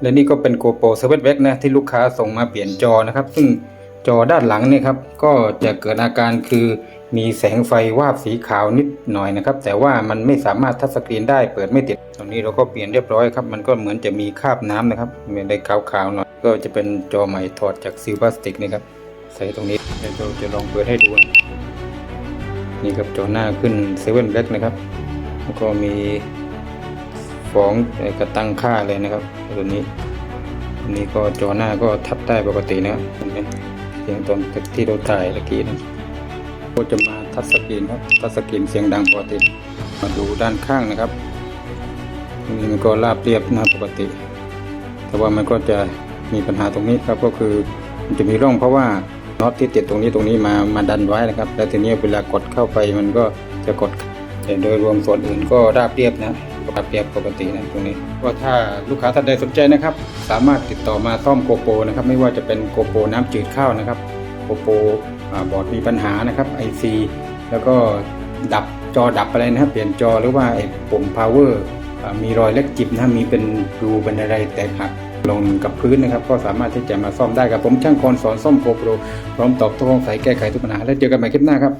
และนี่ก็เป็น GoPro 7 Vex นะที่ลูกค้าส่งมาเปลี่ยนจอนะครับ ซึ่งจอด้านหลังเนี่ยครับก็จะเกิดอาการคือมีแสงไฟวาบสีขาวนิดหน่อยนะครับ แต่ว่ามันไม่สามารถทัชสกรีนได้เปิดไม่ติดตอนนี้เราก็เปลี่ยนเรียบร้อยครับ มันก็เหมือนจะมีคราบน้ำนะครับมีอะไรขาวๆหน่อยก็จะเป็นจอใหม่ถอดจากซิลพลาสติกนี่ครับใส่ตรงนี้เดี๋ยวเราจะลองเปิดให้ดูนะนี่ครับจอหน้าขึ้นเซเว่นแบล็กนะครับแล้วก็มี ฟองเอ่อกระตั้งค่าเลยนะครับตัวนี้ตัวนี้ก็จอหน้าก็ทับได้ปกตินะครับเห็นไหมเสียงตอนที่เราถ่ายเมื่อกี้นะก็จะมาทัชสกรีนครับทัชสกรีนเสียงดังปกติ มาดูด้านข้างนะครับนี่มันก็ราบเรียบนะปกติ แต่ว่ามันก็จะมีปัญหาตรงนี้ครับก็คือมันจะมีร่องเพราะว่าน็อตที่ติดตรงนี้ตรงนี้มามาดันไว้นะครับ แล้วทีนี้เวลากดเข้าไปมันก็จะกดแต่โดยรวมส่วนอื่นก็ราบเรียบนะ ราบเรียบปกตินะตรงนี้ก็ถ้าลูกค้าท่านใดสนใจนะครับ สามารถติดต่อมาซ่อมโกโปรนะครับ ไม่ว่าจะเป็นโกโปรน้ำจืดข้าวนะครับโกโปรบอร์ดมีปัญหานะครับ IC แล้วก็ดับจอดับอะไรนะครับเปลี่ยนจอหรือว่าไอ้ปุ่ม power อ่ามีรอยเล็กจิบนะมีเป็นรูเป็นอะไรแตกหักลงกับพื้นนะครับ ก็สามารถที่จะมาซ่อมได้ครับผมช่างกรสอนซ่อมโกโปรพร้อมตอบทุกข้อสงสัยแก้ไขทุกปัญหาแล้วเจอกันใหม่คลิปหน้าครับ